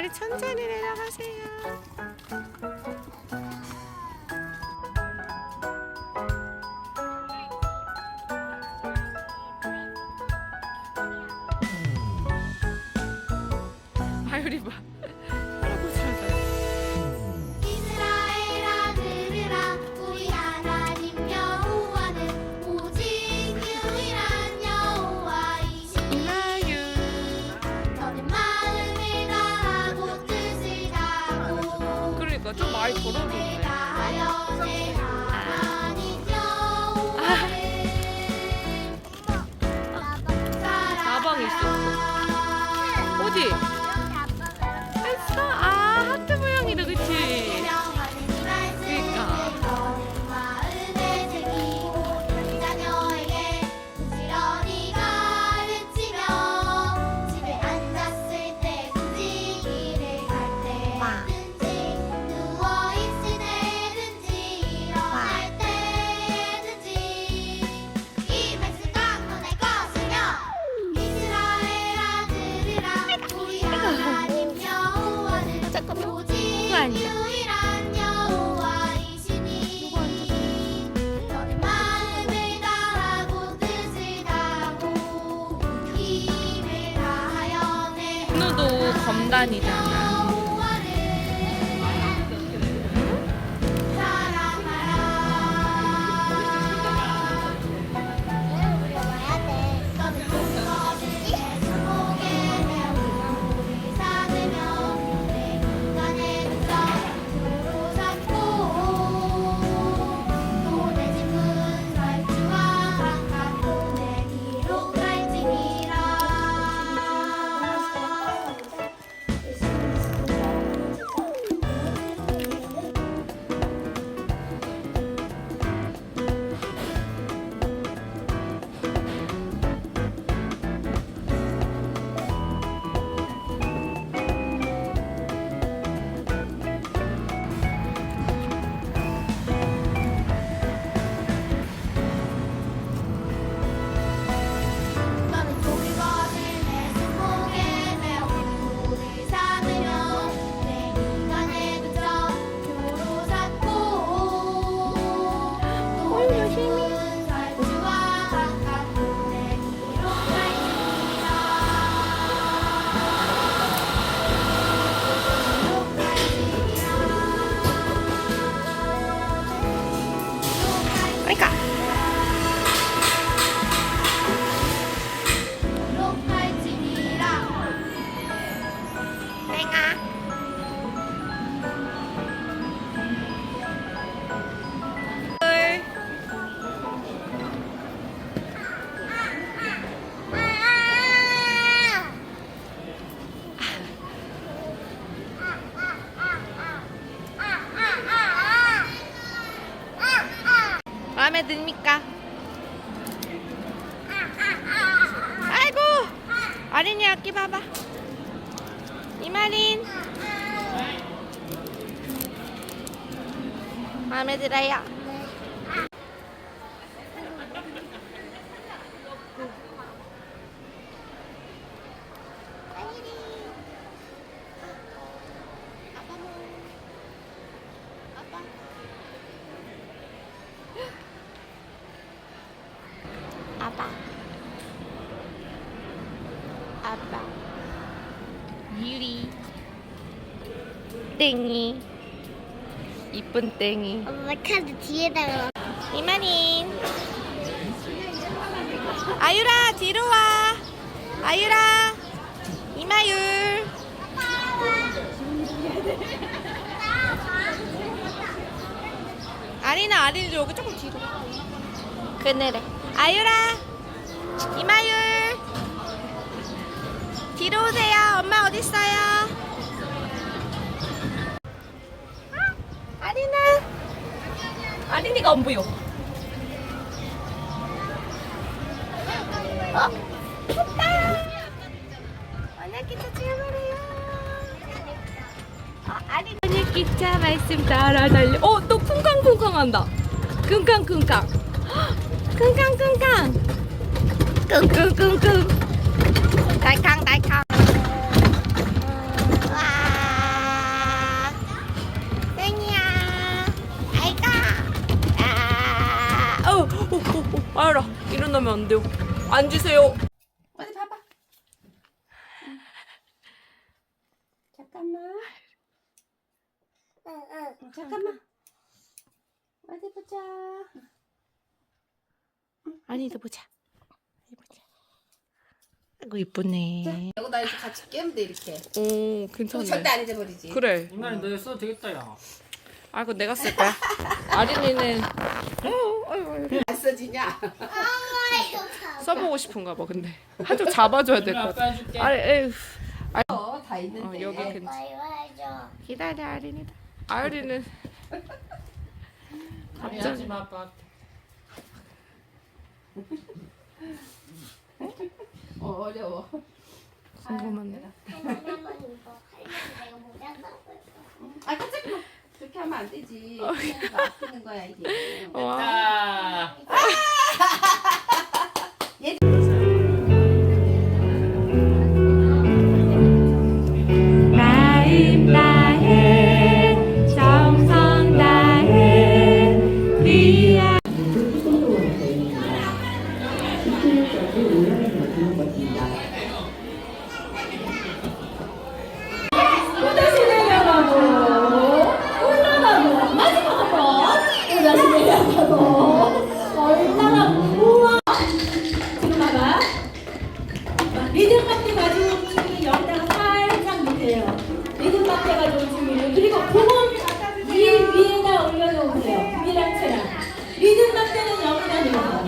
아리 천천히 내려가세요. 아유리 봐. 힘을 내 누도 검단이잖아. 마음에 듭니까? 아이고 아린이 악기 봐봐. 이마린. 마음에 들어요 아빠. 아빠. 유리. 땡이. 이쁜 땡이. 엄마 카드 뒤에다가 이마린 아유라 뒤로 와. 아유라. 이마율. 아리나 아린이 여기 조금 뒤로. 그늘에. 아유라 이마율. 뒤로 오세요. 엄마 어디 있어요? 아리나. 아린이가 안 보여. 어? 됐다. 만약 기차 찍어버려요. 어, 아린 만약 기차 말씀 따라 달려. 어또 쿵쾅쿵쾅 한다. 쿵쾅쿵쾅. 쿵쾅쿵쾅 끙끙끙끙 달캉 달캉 와 땡이야 아이가 아 어, 어, 어, 어. 알아. 일어나면 안 돼요. 앉으세요. 어디 봐봐. 잠깐만. 잠깐만. 어디 보자. 아니 더 보자. 아이고 이쁘네 여기다 이렇게 같이 깨면 돼 이렇게. 오 그거 괜찮네 절대 안 잊어버리지. 그래 이만이 너 써도 되겠다 야. 아 그거 내가 쓸 거야 아린이는 어. 안 써지냐? 써보고 싶은가 봐 근데 한쪽 잡아줘야 될것 같아 해줄게. 아리 에휴 어, 다 있는데. 어, 여기 괜찮. 기다려 아린이다 아린이는 아니 하지 마 아빠. 어, 어려워. 궁금한데 할머니 이거 할머니 내가 모자 쓰고 있어. 아 깜짝이야. 그렇게 하면 안 되지. 그냥 아끼는 거야 이게. 와. 마음 다해 정성 다해 위하 리듬 맞게 가지고 춤이 여기다가 살짝 놓으세요. 리듬 맞게 가지고 춤이 그리고 공은 이 위에다 올려놓으세요. 미랑처럼. 리듬 맞게는 여기다 놓으세요.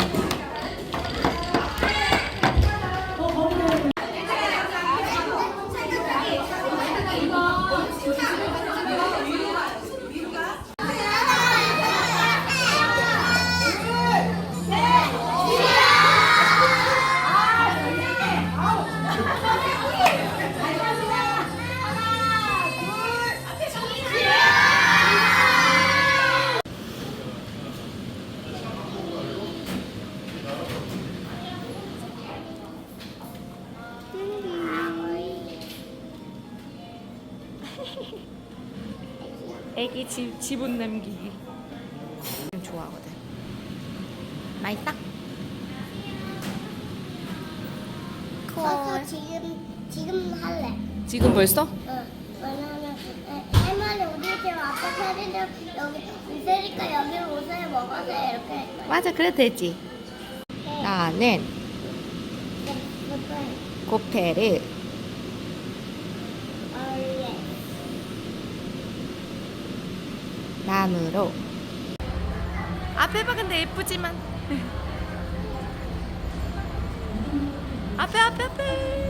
애기 지, 지분 남기기 좋아하거든 맛있다? 그거 지금 지금 할래. 지금 벌써? 응. 왜냐면 에, 할머니 우리 집 아빠 차리는 여기 있으니까 여기 오세요 먹으세요 이렇게. 맞아 그래도 되지 나는 고페르 원래 나무로. 앞에 봐 근데 예쁘지만. 앞에 앞에 앞에